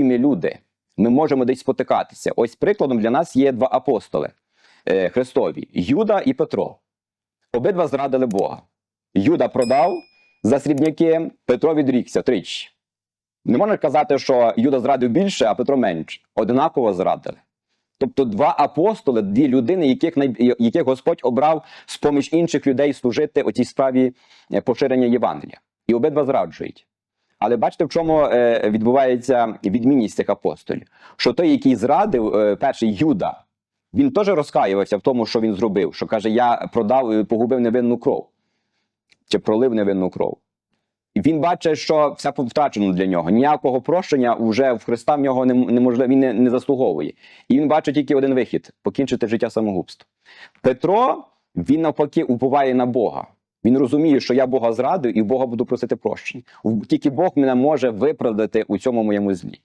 ми люди. Ми можемо десь спотикатися. Ось прикладом для нас є два апостоли е, Христові Юда і Петро. Обидва зрадили Бога. Юда продав за срібняки, Петро відрікся тричі. Не можна казати, що Юда зрадив більше, а Петро менше. Однаково зрадили. Тобто два апостоли, дві людини, яких, яких Господь обрав з поміж інших людей служити у цій справі е, поширення Євангелія. І обидва зраджують. Але бачите, в чому е, відбувається відмінність цих апостолів? Що той, який зрадив, е, перший Юда, він теж розкаювався в тому, що він зробив, що каже: Я продав, е, погубив невинну кров чи пролив невинну кров. І він бачить, що все втрачено для нього. Ніякого прощення вже в Христа в нього неможливо, він не, заслуговує. І він бачить тільки один вихід покінчити життя самогубством. Петро, він навпаки уповає на Бога. Він розуміє, що я Бога зрадив і Бога буду просити прощення. Тільки Бог мене може виправдати у цьому моєму злі.